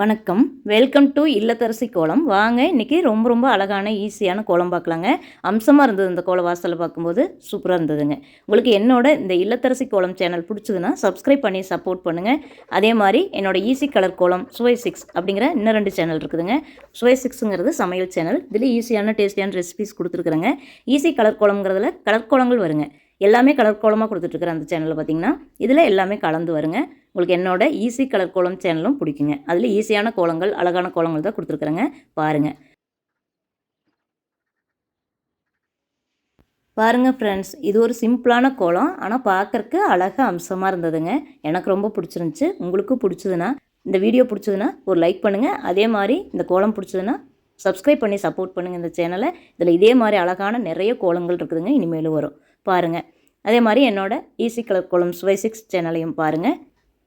வணக்கம். Welcome to இல்லத்தரசி கோலம். வாங்க இன்றைக்கி ரொம்ப ரொம்ப அழகான ஈஸியான கோலம் பார்க்கலாங்க. அம்சமாக இருந்தது இந்த கோலம் வாசலில் பார்க்கும்போது சூப்பராக இருந்ததுங்க. உங்களுக்கு என்னோட இந்த இல்லத்தரசி கோலம் சேனல் பிடிச்சதுன்னா சப்ஸ்கிரைப் பண்ணி சப்போர்ட் பண்ணுங்கள் அதே மாதிரி என்னோடய ஈஸி கலர் கோலம் சுவை சிக்ஸ் அப்படிங்கிற இன்னும் ரெண்டு சேனல் இருக்குதுங்க. சுவை சிக்ஸுங்கிறது சமையல் சேனல் இதில் ஈஸியான டேஸ்டியான ரெசிபிஸ் கொடுத்துருக்குறேங்க. ஈஸி கலர் கோலம்ங்கிறதுல கலர் கோலங்கள் வருங்க. எல்லாமே கலர் கோலமாக கொடுத்துட்ருக்குற அந்த சேனலில் பார்த்தீங்கன்னா இதில் எல்லாமே கலந்து வருங்க. உங்களுக்கு என்னோட ஈஸி கலர் கோலம் சேனலும் பிடிக்குங்க. அதில் ஈஸியான கோலங்கள் அழகான கோலங்கள் தான் கொடுத்துருக்குறேங்க. பாருங்கள் பாருங்கள் ஃப்ரெண்ட்ஸ் இது ஒரு சிம்பிளான கோலம் ஆனால் பார்க்குறக்கு அழகாக அம்சமாக இருந்ததுங்க. எனக்கு ரொம்ப பிடிச்சிருந்துச்சி. உங்களுக்கும் பிடிச்சதுன்னா இந்த வீடியோ பிடிச்சதுன்னா ஒரு லைக் பண்ணுங்கள் அதே மாதிரி இந்த கோலம் பிடிச்சதுன்னா சப்ஸ்கிரைப் பண்ணி சப்போர்ட் பண்ணுங்கள் இந்த சேனலை இதில் இதே மாதிரி அழகான நிறைய கோலங்கள் இருக்குதுங்க. இனிமேலும் வரும். பாருங்கள் அதே மாதிரி என்னோட ஈஸி கலர் கோலம் சுவை சிக்ஸ் சேனலையும் பாருங்கள்